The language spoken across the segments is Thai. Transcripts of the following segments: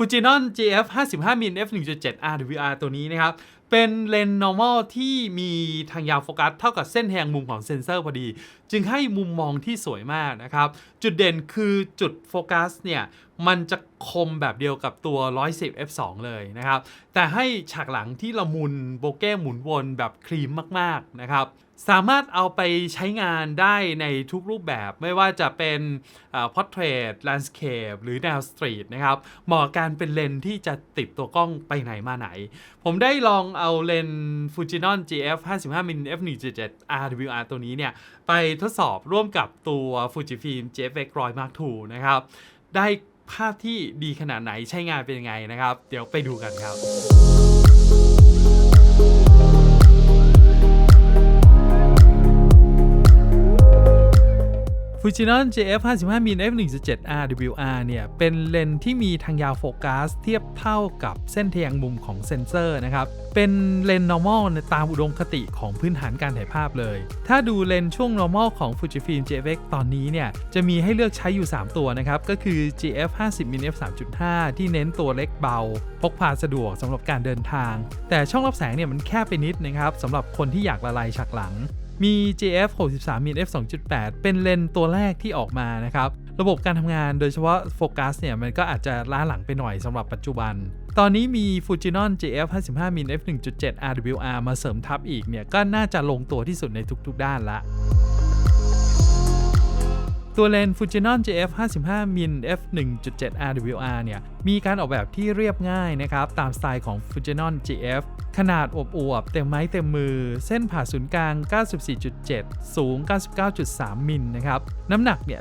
Fujinon GF 55มิล f 1.7 RWR ตัวนี้นะครับ เป็นเลนส์ normal ที่มีทางยาวโฟกัสเท่ากับเส้นแทงมุมของเซนเซอร์พอดี จึงให้มุมมองที่สวยมากนะครับ จุดเด่นคือจุดโฟกัสเนี่ย มันจะคมแบบเดียวกับตัว 110 f2 เลยนะครับ แต่ให้ฉากหลังที่ละมุนโบเก้หมุนวนแบบครีมมาก ๆ นะครับ สามารถเอาไปใช้งานได้ในทุกรูปแบบไม่ว่าจะเป็นพอร์เทรตแลนด์สเคปหรือแนวสตรีทนะครับเหมาะการเป็นเลนที่จะติดตัวกล้องไปไหนมาไหน ผมได้ลองเอาเลน Fujinon GF 55 mm f 1.7 RWR ตัวนี้เนี่ย ไปทดสอบร่วมกับตัว Fujifilm GFX 100 Mark II นะครับ ได้ภาพที่ดีขนาดไหนใช้งานเป็นยังไงนะครับ เดี๋ยวไปดูกันครับ Fujinon GF 55 mm f 1.7 RWR เนี่ย เป็นเลนส์ที่มีทางยาวโฟกัสเทียบเท่ากับเส้นทียงมุมของเซนเซอร์นะครับ เป็นเลนส์ normal ตามอุดมคติของพื้นฐานการถ่ายภาพเลย ถ้าดูเลนส์ช่วง normal ของ Fujifilm GFX ตอนนี้เนี่ย จะมีให้เลือกใช้อยู่ 3 ตัวนะครับ ก็คือ GF 50 mm f 3.5 ที่เน้นตัวเล็กเบา พกพาสะดวกสำหรับการเดินทาง แต่ช่องรับแสงเนี่ยมันแคบไปนิดนะครับสำหรับคนที่อยากละลายฉากหลัง มี jf 63มิล f 2.8 เป็นเลนส์ตัวแรกที่ออกมานะครับ ระบบการทำงานโดยเฉพาะโฟกัสเนี่ย มันก็อาจจะล้าหลังไปหน่อยสำหรับปัจจุบัน ตอนนี้มี Fujinon JF 55 mm f 1.7 RWR มาเสริมทับอีกเนี่ย ก็น่าจะลงตัวที่สุดในทุกๆด้านละ ตัวเลนส์ Fujinon GF 55 mm f 1.7 RWR เนี่ย มีการออกแบบที่เรียบง่ายนะครับ ตามสไตล์ของ Fujinon GF ขนาดอวบๆ เต็มไม้เต็มมือ เส้นผ่าศูนย์กลาง 94.7 สูง 99.3 มิลนะครับ น้ำหนักเนี่ย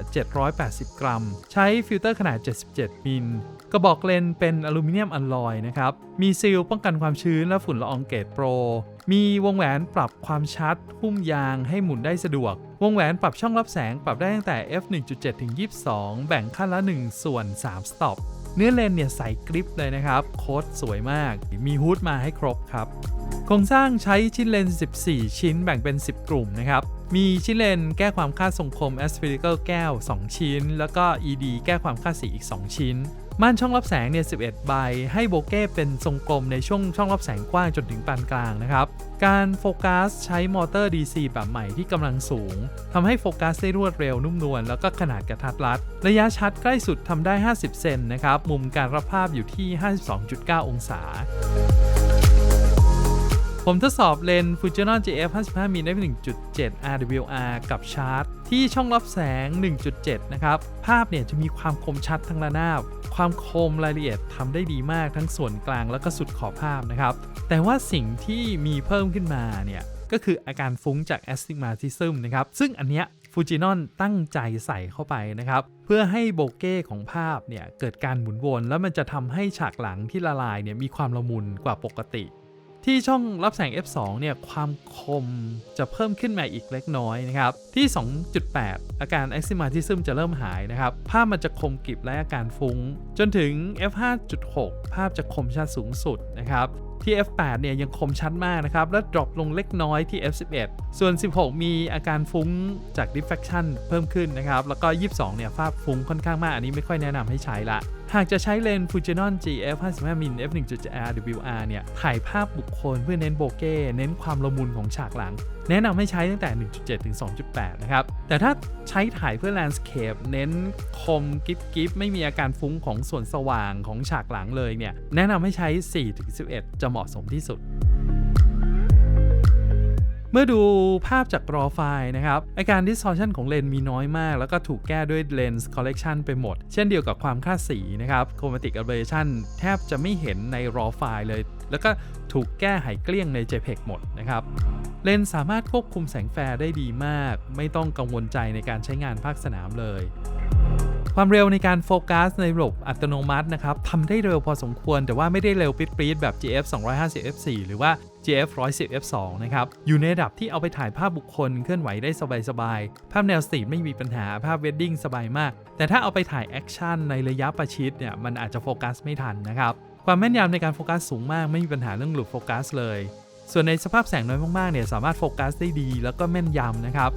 780 กรัม ใช้ฟิลเตอร์ขนาด 77 มิลกระบอกเลนส์เป็นอลูมิเนียมอลลอยนะครับ มีซีลป้องกันความชื้นและฝุ่นละอองเกรดโปร มีวงแหวนปรับความชัด หุ้มยางให้หมุนได้สะดวก วงแหวนปรับช่องรับแสงปรับได้ตั้งแต่ f 1.7 ถึง 22 แบ่งขั้นละ 1 ส่วน 3 สต็อป เนื้อเลนเนี่ยใสกริปเลยนะครับ โค้ดสวยมาก มีฮูดมาให้ครบครับ โครงสร้างใช้ชิ้นเลนส์14 ชิ้นแบ่งเป็น 10 กลุ่มนะครับ มีชิ้นเลนแก้ความคาดทรงคม aspherical แก้ว 2 ชิ้น แล้วก็ ED แก้ความคาดสีอีก 2 ชิ้น ม่านช่องรับแสงเนี่ย11 ใบ ให้โบเก้เป็นทรงกลมในช่วงช่องรับแสงกว้างจนถึงปานกลางนะครับ การโฟกัสใช้มอเตอร์ DC แบบใหม่ที่กำลังสูงทำให้โฟกัสได้รวดเร็วนุ่มนวลแล้วก็ขนาดกระทัดรัด ระยะชัดใกล้สุดทำได้ 50 เซนนะครับ มุมการรับภาพอยู่ที่ 52.9 องศา ผมทดสอบเลนส์ Fujinon GF 55 mm f 1.7 RWR กับชาร์จ ที่ช่องรับแสง 1.7 นะครับ ภาพเนี่ยจะมีความคมชัดทั้งระนาบ ความคมรายละเอียดทำได้ดีมากทั้งส่วนกลางแล้วก็สุดขอบภาพนะครับ แต่ว่าสิ่งที่มีเพิ่มขึ้นมาเนี่ย ก็คืออาการฟุ้งจาก astigmatism นะครับ ซึ่งอันเนี้ย Fujinon ตั้งใจใส่เข้าไปนะครับ เพื่อให้โบเก้ของภาพเนี่ยเกิดการหมุนวน แล้วมันจะทำให้ฉากหลังที่ละลายเนี่ยมีความละมุนกว่าปกติ ที่ช่องรับแสง f2 เนี่ยความคมจะเพิ่มขึ้นมาอีกเล็กน้อยนะครับ ที่ 2.8 อาการ astigmatism จะเริ่มหายนะครับ ภาพมันจะคมกริบและอาการฟุง้ง จนถึง f5.6 ภาพจะคมชัดสูงสุดนะครับที่ f8 เนี่ยยังคมชัดมากนะครับ และดรอปลงเล็กน้อยที่ f11 ส่วน 16 มีอาการฟุ้งจาก diffraction เพิ่มขึ้นนะครับ แล้วก็ 22 เนี่ยภาพฟุ้งค่อนข้างมาก อันนี้ไม่ค่อยแนะนำให้ใช้ละ หากจะใช้เลนส์ Fujinon GF 55 mm f 1.7 RWR เนี่ย ถ่ายภาพบุคคลเพื่อเน้นโบเก้ เน้นความละมุนของฉากหลัง แนะนำให้ใช้ตั้งแต่ 1.7 ถึง 2.8 นะครับ แต่ถ้าใช้ถ่ายเพื่อแลนด์สเคปเน้นคมกิฟกิฟไม่มีอาการฟุ้งของส่วนสว่างของฉากหลังเลยเนี่ย แนะนำให้ใช้ 4 ถึง 11 จะเหมาะสมที่สุด เมื่อดูภาพจาก raw ไฟล์นะครับอาการ distortion ของเลนส์มีน้อยมาก แล้วก็ถูกแก้ด้วย lens correction ไปหมด เช่นเดียวกับความคลาดสีนะครับ chromatic aberration แทบจะไม่เห็นใน raw ไฟล์เลย แล้วก็ถูกแก้หายเกลี้ยงใน JPEG หมดนะครับเลนส์สามารถควบคุมแสงแฟร์ได้ดีมาก ไม่ต้องกังวลใจในการใช้งานภาคสนามเลยความเร็วในการโฟกัสในระบบอัตโนมัตินะครับทำได้เร็วพอสมควร แต่ว่าไม่ได้เร็วปรี๊ดๆแบบ GF 250 f4 หรือว่า GF 110 f2 นะครับ อยู่ในระดับที่เอาไปถ่ายภาพบุคคลเคลื่อนไหวได้สบายๆ ภาพแนวสตรีทไม่มีปัญหา ภาพเวดดิ้งสบายมาก แต่ถ้าเอาไปถ่ายแอคชั่นในระยะประชิดเนี่ย มันอาจจะโฟกัสไม่ทันนะครับ ความแม่นยำในการโฟกัสสูงมาก ไม่มีปัญหาเรื่องหลุดโฟกัสเลย ส่วนในสภาพแสงน้อยมากๆ เนี่ย สามารถโฟกัสได้ดีแล้วก็แม่นยำนะครับ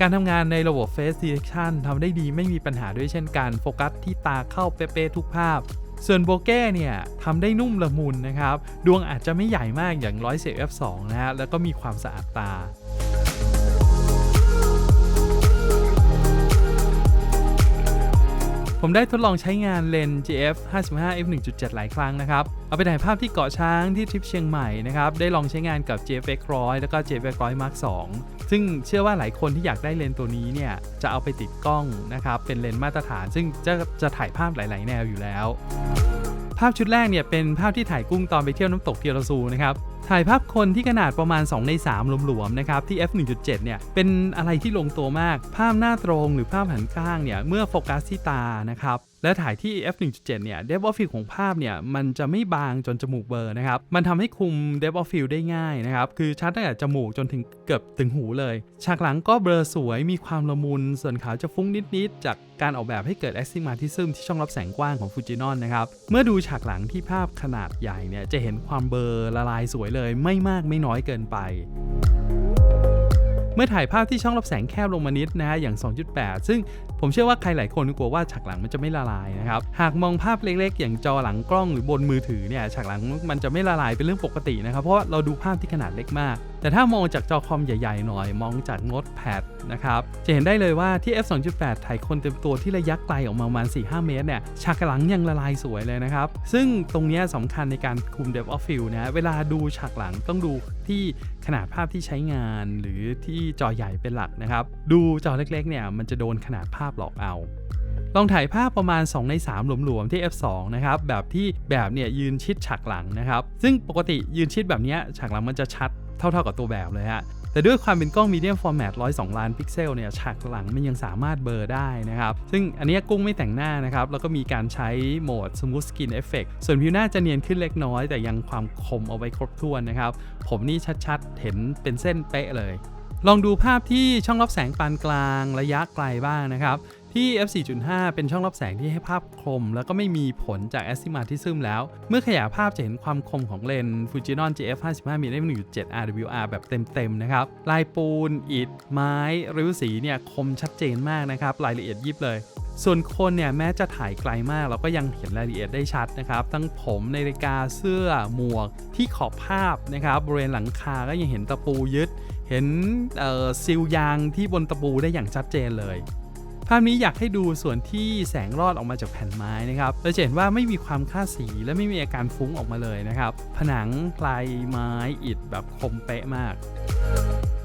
การทำงานในระบบ Face Detection ทำได้ดีไม่มีปัญหาด้วยเช่นกัน โฟกัสที่ตาเข้าเป๊ะๆทุกภาพ ส่วนโบเก้เนี่ยทำได้นุ่มละมุนนะครับ ดวงอาจจะไม่ใหญ่มากอย่าง110 f2 นะฮะ แล้วก็มีความสะอาดตาผมได้ทดลองใช้งานเลนส์ GF 55 f 1.7 หลายครั้งนะครับ เอาไปถ่ายภาพที่เกาะช้างที่ทริปเชียงใหม่นะครับ ได้ลองใช้งานกับ GF X 100 แล้วก็ GF X 100 Mark 2 ซึ่งเชื่อว่าหลายคนที่อยากได้เลนส์ตัวนี้เนี่ยจะเอาไปติดกล้องนะครับเป็นเลนส์มาตรฐาน ซึ่งจะจะถ่ายภาพหลาย ๆ แนวอยู่แล้ว ภาพชุดแรกเนี่ยเป็นภาพที่ถ่ายกุ้งตอนไปเที่ยวน้ำตกเทียรซูนะครับถ่ายภาพคนที่ขนาดประมาณ 2 ใน 3หลวมๆนะครับที่ f 1.7เนี่ยเป็นอะไรที่ลงตัวมาก ภาพหน้าตรงหรือภาพหันข้างเนี่ยเมื่อโฟกัสที่ตานะครับ และถ่ายที่ f 1.7เนี่ย depth of field ของภาพเนี่ย มันจะไม่บางจนจมูกเบอร์นะครับ มันทำให้คุม depth of field ได้ง่ายนะครับ คือชัดตั้งแต่จมูกจนถึงเกือบถึงหูเลย ฉากหลังก็เบลอสวยมีความละมุน ส่วนขาวจะฟุ้งนิด ๆ จากการออกแบบให้เกิด astigmatism ที่ช่องรับแสงกว้างของฟูจินอนนะครับ เมื่อดูฉากหลังที่ภาพขนาดใหญ่เนี่ย จะเห็นความเบลอละลายสวยเลย ไม่มากไม่น้อยเกินไป เมื่อถ่ายภาพที่ช่องรับแสงแคบลงมานิดนะฮะอย่าง 2.8 ซึ่งผมเชื่อว่าใครหลายคนกลัวว่าฉากหลังมันจะไม่ละลายนะครับ หากมองภาพเล็กๆ อย่างจอหลังกล้องหรือบนมือถือเนี่ยฉากหลังมันจะไม่ละลายเป็นเรื่องปกตินะครับ เพราะเราดูภาพที่ขนาดเล็กมาก แต่ถ้ามองจากจอคอมใหญ่ๆหน่อย มองจากโน้ตแพดนะครับ จะเห็นได้เลยว่าที่ f 2.8ถ่ายคนเต็มตัวที่ระยะไกลออกมาประมาณ 4-5 เมตรเนี่ยฉากหลังยังละลายสวยเลยนะครับ ซึ่งตรงนี้สำคัญในการคุม depth of field นะเวลาดูฉากหลังต้องดูที่ขนาดภาพที่ใช้งานหรือที่จอใหญ่เป็นหลักนะครับ ดูจอเล็กๆเนี่ยมันจะโดนขนาดภาพหลอกเอาลองถ่ายภาพประมาณ 2 ใน 3 หลวมๆที่ f2 นะครับ แบบที่แบบเนี่ยยืนชิดฉากหลังนะครับ ซึ่งปกติยืนชิดแบบนี้ฉากหลังมันจะชัด เท่าๆกับตัวแบบเลยฮะแต่ด้วยความเป็นกล้องมีเดียมฟอร์แมต102 ล้านพิกเซลเนี่ยฉากหลังมันยังสามารถเบลอได้นะครับ ซึ่งอันนี้กุ้งไม่แต่งหน้านะครับ แล้วก็มีการใช้โหมด Smooth Skin Effect ส่วนผิวหน้าจะเนียนขึ้นเล็กน้อย แต่ยังความคมเอาไว้ครบถ้วนนะครับ ผมนี่ชัดๆ เห็นเป็นเส้นเป๊ะเลย ลองดูภาพที่ช่องรับแสงปานกลางระยะไกลบ้างนะครับ ที่ f 4.5 เป็นช่องรับแสงที่ให้ภาพคม แล้วก็ไม่มีผลจาก astigmatism แล้ว เมื่อขยายภาพจะเห็นความคมของเลนส์ Fujinon GF 55 mm 1.7 RWR แบบเต็มๆนะครับ ลายปูน อิฐ ไม้ ริ้วสีเนี่ยคมชัดเจนมากนะครับ รายละเอียดยิบเลย ส่วนคนเนี่ยแม้จะถ่ายไกลมาก เราก็ยังเห็นรายละเอียดได้ชัดนะครับ ทั้งผมนาฬิกาเสื้อหมวกที่ขอบภาพนะครับบริเวณหลังคาก็ยังเห็นตะปูยึด เห็นซิลยางที่บนตะปูได้อย่างชัดเจนเลย ภาพนี้อยากให้ดูส่วนที่แสงรอดออกมาจากแผ่นไม้นะครับเราจะเห็นว่าไม่มีความค่าสีและไม่มีอาการฟุ้งออกมาเลยนะครับ ผนังลายไม้อิฐแบบคมเป๊ะมาก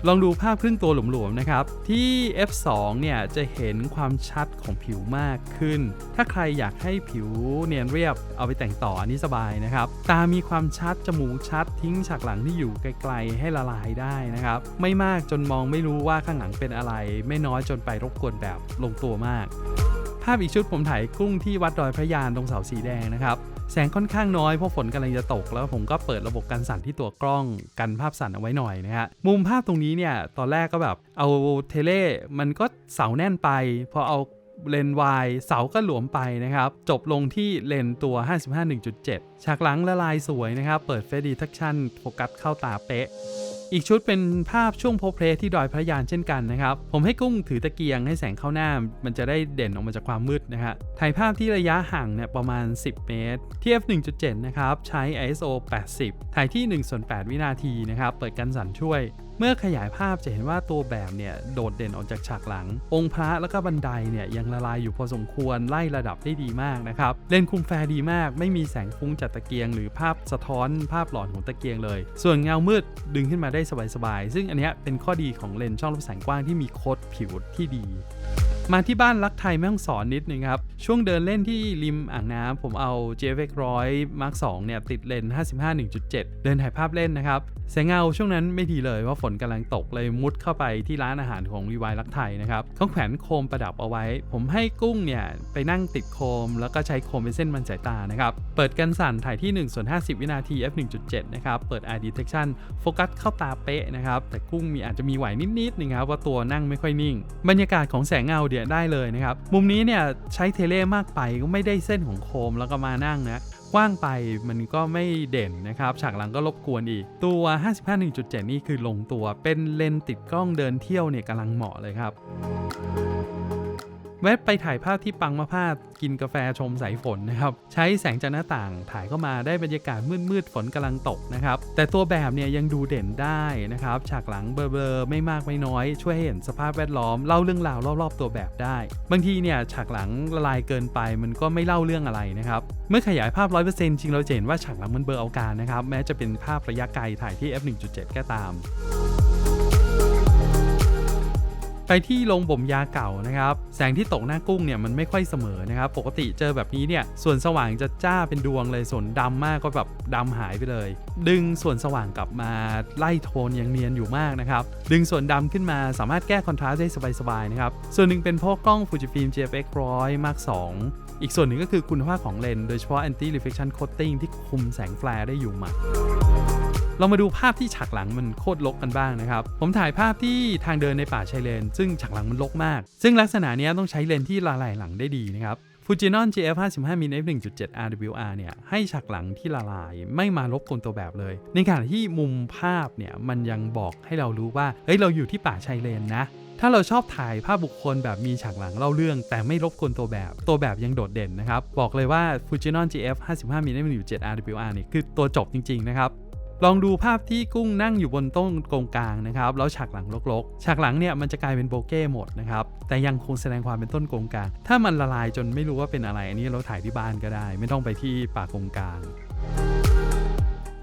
ลองดูภาพครึ่งตัวหลวมๆนะครับ ที่ f2 เนี่ยจะเห็นความชัดของผิวมากขึ้น ถ้าใครอยากให้ผิวเนียนเรียบเอาไปแต่งต่ออันนี้สบายนะครับ ตามีความชัด จมูกชัด ทิ้งฉากหลังที่อยู่ไกลๆ ให้ละลายได้นะครับ ไม่มากจนมองไม่รู้ว่าข้างหลังเป็นอะไร ไม่น้อยจนไปรบกวนแบบลงตัวมาก ภาพอีกชุดผมถ่ายกุ้งที่วัดดอยพระยานตรงเสาสีแดงนะครับ แสงค่อนข้างน้อยเพราะฝนกำลังจะตก แล้วผมก็เปิดระบบกันสั่นที่ตัวกล้องกันภาพสั่นเอาไว้หน่อยนะฮะมุมภาพตรงนี้เนี่ยตอนแรกก็แบบเอาเทเลมันก็เสาแน่นไปพอเอาเลนวายเสาก็หลวมไปนะครับ จบลงที่เลนตัว 55 1.7 ฉากหลังละลายสวยนะครับ เปิดเฟสดีทักชั่นโฟกัสเข้าตาเป๊ะ อีกชุดเป็นภาพช่วงโพเพลที่ดอยพระยานเช่นกันนะครับ ผมให้กุ้งถือตะเกียงให้แสงเข้าหน้า มันจะได้เด่นออกมาจากความมืดนะฮะถ่ายภาพที่ระยะห่างเนี่ยประมาณ 10 เมตรที่ f 1.7 นะครับ ใช้ ISO 80 ถ่ายที่1ส่วน8วินาทีนะครับ เปิดกันสั่นช่วย เมื่อขยายภาพจะเห็นว่าตัวแบบเนี่ยโดดเด่นออกจากฉากหลัง องค์พระแล้วก็บันไดเนี่ยยังละลายอยู่พอสมควรไล่ระดับได้ดีมากนะครับเลนส์คุมแฟร์ดีมาก ไม่มีแสงฟุ้งจากตะเกียง หรือภาพสะท้อนภาพหลอนของตะเกียงเลย ส่วนเงามืดดึงขึ้นมาได้สบายๆซึ่งอันนี้เป็นข้อดีของเลนส์ช่องรับแสงกว้างที่มีโค้ดผิวที่ดี มาที่บ้านรักไทยแม่ฮ่องสอนนิดนึงครับ ช่วงเดินเล่นที่ริมอ่างน้ำผมเอา JFX 100 Mark 2เนี่ยติดเลน 55 1.7 เดินถ่ายภาพเล่นนะครับแสงเงาช่วงนั้นไม่ดีเลยว่าฝนกำลังตกเลยมุดเข้าไปที่ร้านอาหารของรีวายรักไทยนะครับเขาแขวนโคมประดับเอาไว้ ผมให้กุ้งเนี่ยไปนั่งติดโคม แล้วก็ใช้โคมเป็นเส้นมันสายตานะครับเปิดกันสั่นถ่ายที่1ส่วน50 วินาที f 1.7นะครับเปิด eye detection โฟกัสเข้าตาเป๊ะนะครับแต่กุ้งมีอาจจะมีไหวนิดๆนึงครับว่าตัวนั่งไม่ค่อยนิ่ง บรรยากาศของแสงเงาเนี่ยได้เลยนะครับ มุมนี้เนี่ยใช้เทเลมากไปก็ไม่ได้เส้นของโคมแล้วก็มานั่งนะกว้างไปมันก็ไม่เด่นนะครับ ฉากหลังก็รบกวนอีก ตัว 55 1.7 นี่คือลงตัว เป็นเลนติดกล้องเดินเที่ยวเนี่ยกำลังเหมาะเลยครับ แวะไปถ่ายภาพที่ปังมะพาวกินกาแฟชมสายฝนนะครับ ใช้แสงจากหน้าต่างถ่ายเข้ามาได้บรรยากาศมืดๆฝนกำลังตกนะครับ แต่ตัวแบบเนี่ยยังดูเด่นได้นะครับ ฉากหลังเบลอๆไม่มากไม่น้อย ช่วยให้เห็นสภาพแวดล้อมเล่าเรื่องราวรอบๆตัวแบบได้ บางทีเนี่ยฉากหลังละลายเกินไปมันก็ไม่เล่าเรื่องอะไรนะครับ เมื่อขยายภาพ 100%จริงเราจะเห็นว่าฉากหลังมันเบลอเอาการนะครับแม้จะเป็นภาพระยะไกลถ่ายที่ f 1.7 ก็ตาม ไปที่โรงบ่มยาเก่านะครับ แสงที่ตกหน้ากุ้งเนี่ยมันไม่ค่อยเสมอนะครับ ปกติเจอแบบนี้เนี่ยส่วนสว่างจะจ้าเป็นดวงเลยส่วนดำมากก็แบบดำหายไปเลย ดึงส่วนสว่างกลับมาไล่โทนยังเนียนอยู่มากนะครับ ดึงส่วนดำขึ้นมาสามารถแก้คอนทราสต์ได้สบายๆนะครับ ส่วนหนึ่งเป็นเพราะกล้อง Fujifilm GFX 100 Mark 2อีกส่วนหนึ่งก็คือคุณภาพของเลนส์โดยเฉพาะ Anti Reflection Coating ที่คุมแสงแฟลร์ได้อยู่หมัด เรามาดูภาพที่ฉากหลังมันโคตรลกกันบ้างนะครับ ผมถ่ายภาพที่ทางเดินในป่าชายเลน ซึ่งฉากหลังมันลกมาก ซึ่งลักษณะนี้ต้องใช้เลนส์ที่ละลายหลังได้ดีนะครับ Fujinon GF 55 mm f 1.7 RWR เนี่ยให้ฉากหลังที่ละลายไม่มารบกวนตัวแบบเลย ในขณะที่มุมภาพเนี่ยมันยังบอกให้เรารู้ว่าเฮ้ยเราอยู่ที่ป่าชายเลนนะถ้าเราชอบถ่ายภาพบุคคลแบบมีฉากหลังเล่าเรื่อง แต่ไม่รบกวนตัวแบบ ตัวแบบยังโดดเด่นนะครับ บอกเลยว่า Fujinon GF 55 mm f 1.7 RWR เนี่ยคือตัวจบจริง ๆ นะครับ ลองดูภาพที่กุ้งนั่งอยู่บนต้นกงกลางนะครับแล้วฉากหลังลกๆฉากหลังเนี่ยมันจะกลายเป็นโบเก้หมดนะครับแต่ยังคงแสดงความเป็นต้นกงกลาง ถ้ามันละลายจนไม่รู้ว่าเป็นอะไรอันนี้เราถ่ายที่บ้านก็ได้ ไม่ต้องไปที่ป่ากงกลาง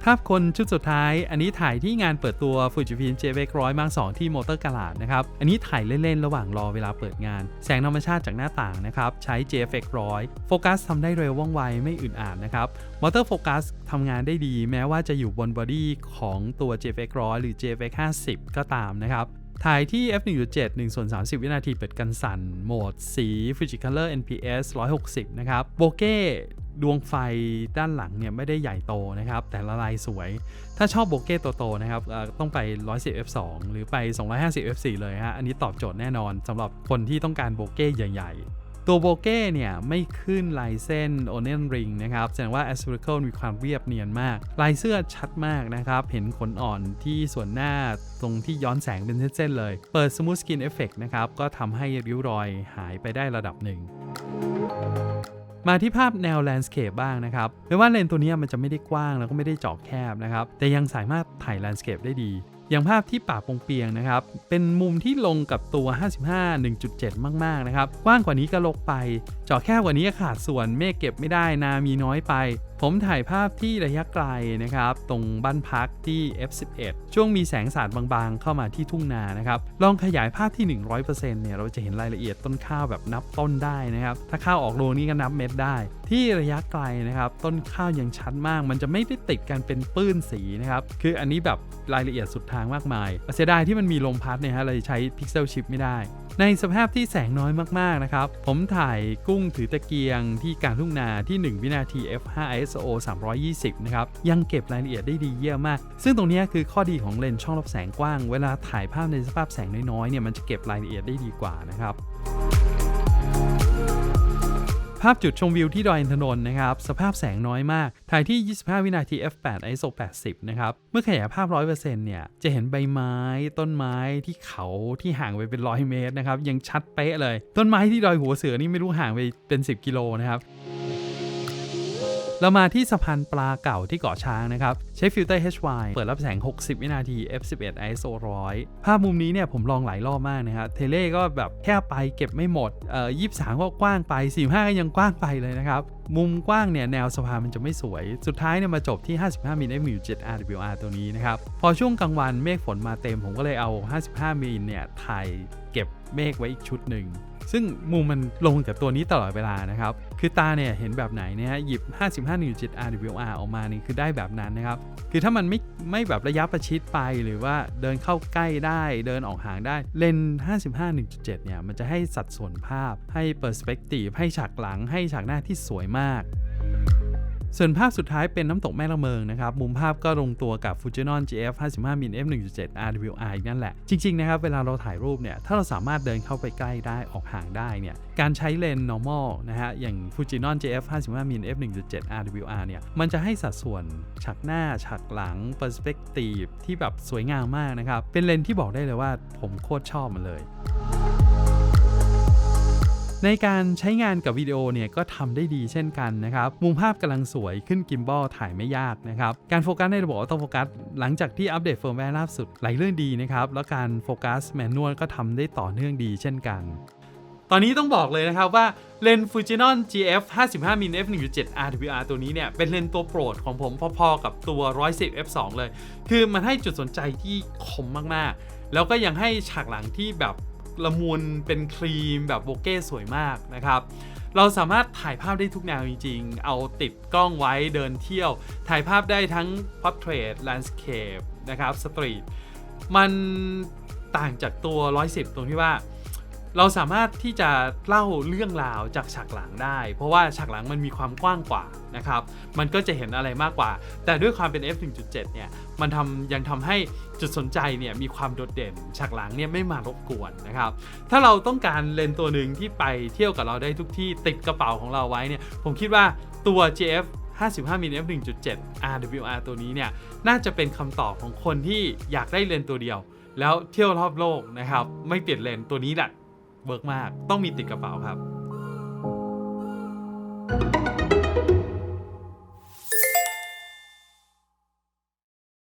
ภาพคนชุดสุดท้าย อันนี้ถ่ายที่งานเปิดตัว Fujifilm JVX 100 Mark 2ที่มอเตอร์กาลาดนะครับ อันนี้ถ่ายเล่น ๆ ระหว่างรอเวลาเปิดงาน แสงธรรมชาติจากหน้าต่างนะครับ ใช้ JFX 100โฟกัสทำได้เร็วว่องไวไม่อึดอัดนะครับมอเตอร์โฟกัสทำงานได้ดี แม้ว่าจะอยู่บนบอดี้ของตัว JFX 100หรือ JFX 50 ก็ตามนะครับถ่ายที่ f 1.7 1ส่วน30 วินาทีเปิดกันสั่น โหมดสี Fujicolor NPS 160 นะครับ โบเก้ ดวงไฟด้านหลังเนี่ยไม่ได้ใหญ่โตนะครับ แต่ละลายสวย ถ้าชอบโบเก้โตๆนะครับต้องไป 110 f2 หรือไป 250 f4 เลยฮะอันนี้ตอบโจทย์แน่นอนสำหรับคนที่ต้องการโบเก้ใหญ่ๆ ตัวโบเก้เนี่ยไม่ขึ้นลายเส้น Onion Ring นะครับแสดงว่า Aspherical มีความเรียบเนียนมาก ลายเสื้อชัดมากนะครับ เห็นขนอ่อนที่ส่วนหน้าตรงที่ย้อนแสงเป็นเส้นๆเลย เปิด Smooth Skin Effect นะครับก็ทำให้ริ้วรอยหายไปได้ระดับหนึ่ง มาที่ภาพแนวแลนด์สเคปบ้างนะครับไม่ว่าเลนส์ตัวนี้มันจะไม่ได้กว้างแล้วก็ไม่ได้เจาะแคบนะครับ แต่ยังสามารถถ่ายแลนด์สเคปได้ดี อย่างภาพที่ป่าปงเปียงนะครับ เป็นมุมที่ลงกับตัว 55 1.7 มาก ๆ นะครับ กว้างกว่านี้ก็ลกไป เจาะแคบกว่านี้ขาดส่วน เมฆเก็บไม่ได้นามีน้อยไป ผมถ่ายภาพที่ระยะไกลนะครับ ตรงบ้านพักที่ F11 ช่วงมีแสงสาดบางๆ เข้ามาที่ทุ่งนานะครับ ลองขยายภาพที่ 100%เนี่ยเราจะเห็นรายละเอียดต้นข้าวแบบนับต้นได้นะครับ ถ้าข้าวออกโลนี่ก็นับเม็ดได้ ที่ระยะไกลนะครับ ต้นข้าวยังชัดมาก มันจะไม่ได้ติดกันเป็นปื้นสีนะครับ คืออันนี้แบบรายละเอียดสุดทางมากมายเสียดายที่มันมีลมพัดเนี่ยฮะเลยใช้พิกเซลชิปไม่ได้ ในสภาพที่แสงน้อยมากๆนะครับ ผมถ่ายกุ้งถือตะเกียงที่กลางทุ่งนาที่ 1 วินาที f5 ISO 320 นะครับ ยังเก็บรายละเอียดได้ดีเยี่ยมมาก ซึ่งตรงนี้คือข้อดีของเลนส์ช่องรับแสงกว้าง เวลาถ่ายภาพในสภาพแสงน้อยๆเนี่ยมันจะเก็บรายละเอียดได้ดีกว่านะครับ ภาพจุดชมวิวที่ดอยอินทนนท์นะครับ สภาพแสงน้อยมาก ถ่ายที่ 25 วินาที f8 ISO 80 นะครับ เมื่อขยายภาพ 100%เนี่ย จะเห็นใบไม้ ต้นไม้ที่เขาที่ห่างไปเป็นร้อยเมตรนะครับ ยังชัดเป๊ะเลย ต้นไม้ที่ดอยหัวเสือนี่ไม่รู้ห่างไปเป็น 10 กิโลนะครับ เรามาที่สะพานปลาเก่าที่เกาะช้างนะครับ ใช้ฟิลเตอร์ HY เปิดรับแสง 60 วินาที f11 ISO 100 ภาพมุมนี้เนี่ยผมลองหลายรอบมากนะครับเทเล่ก็แบบแค่ไปเก็บไม่หมดเอ่อ23 ก็กว้างไป 45 ก็ยังกว้างไปเลยนะครับมุมกว้างเนี่ยแนวสะพานมันจะไม่สวย สุดท้ายเนี่ยมาจบที่ 55มิล f 7 RWR ตัวนี้นะครับ พอช่วงกลางวันเมฆฝนมาเต็มผมก็เลยเอา 55มิลเนี่ยถ่ายเก็บเมฆไว้อีกชุดหนึ่ง ซึ่งมุมมันลงกับตัวนี้ตลอดเวลานะครับ คือตาเนี่ยเห็นแบบไหนเนี่ยหยิบ 55.7 RWR ออกมานี่คือได้แบบนั้นนะครับ คือถ้ามันไม่ไม่แบบระยะประชิดไปหรือว่าเดินเข้าใกล้ได้เดินออกห่างได้เลนส์55.1.7 เนี่ยมันจะให้สัดส่วนภาพ ให้เปอร์สเปกตีฟให้ฉากหลังให้ฉากหน้าที่สวยมาก ส่วนภาพสุดท้ายเป็นน้ำตกแม่ละเมิงนะครับ มุมภาพก็ลงตัวกับ Fujinon GF 55 mm f 1.7 RWR อีกนั่นแหละ จริง ๆ นะครับ เวลาเราถ่ายรูปเนี่ย ถ้าเราสามารถเดินเข้าไปใกล้ได้ออกห่างได้เนี่ย การใช้เลนส์ normal นะฮะ อย่าง Fujinon GF 55 mm f 1.7 RWR เนี่ย มันจะให้สัดส่วนฉากหน้าฉากหลัง perspective ที่แบบสวยงามมากนะครับ เป็นเลนส์ที่บอกได้เลยว่าผมโคตรชอบมันเลย ในการใช้งานกับวิดีโอเนี่ยก็ทำได้ดีเช่นกันนะครับ มุมภาพกำลังสวยขึ้นกิมบอลถ่ายไม่ยากนะครับ การโฟกัสในระบบออโต้โฟกัสหลังจากที่อัปเดตเฟิร์มแวร์ล่าสุดหลายเรื่องดีนะครับ แล้วการโฟกัสแมนนวลก็ทำได้ต่อเนื่องดีเช่นกัน ตอนนี้ต้องบอกเลยนะครับว่าเลนส์ Fujinon GF 55 mm f 1.7 RWR ตัวนี้เนี่ย เป็นเลนส์ตัวโปรดของผมพอๆกับตัว 110 f 2เลย คือมันให้จุดสนใจที่คมมากๆ แล้วก็ยังให้ฉากหลังที่แบบ ละมุนเป็นครีมแบบโบเก้สวยมากนะครับเราสามารถถ่ายภาพได้ทุกแนวจริงๆ เอาติดกล้องไว้เดินเที่ยว ถ่ายภาพได้ทั้ง Portrait Landscape นะครับ Street มันต่างจากตัว 110 ตรงที่ว่า เราสามารถที่จะเล่าเรื่องราวจากฉากหลังได้ เพราะว่าฉากหลังมันมีความกว้างกว่านะครับ มันก็จะเห็นอะไรมากกว่า แต่ด้วยความเป็น f 1.7 เนี่ย มันทำยังทำให้จุดสนใจเนี่ยมีความโดดเด่น ฉากหลังเนี่ยไม่มารบกวนนะครับ ถ้าเราต้องการเลนส์ตัวหนึ่งที่ไปเที่ยวกับเราได้ทุกที่ติดกระเป๋าของเราไว้เนี่ย ผมคิดว่าตัว GF 55 mm f 1.7 RWR ตัวนี้เนี่ย น่าจะเป็นคำตอบของคนที่อยากได้เลนส์ตัวเดียว แล้วเที่ยวรอบโลกนะครับ ไม่เปลี่ยนเลนส์ตัวนี้แหละ เวิร์กมากต้องมีติดกระเป๋าครับ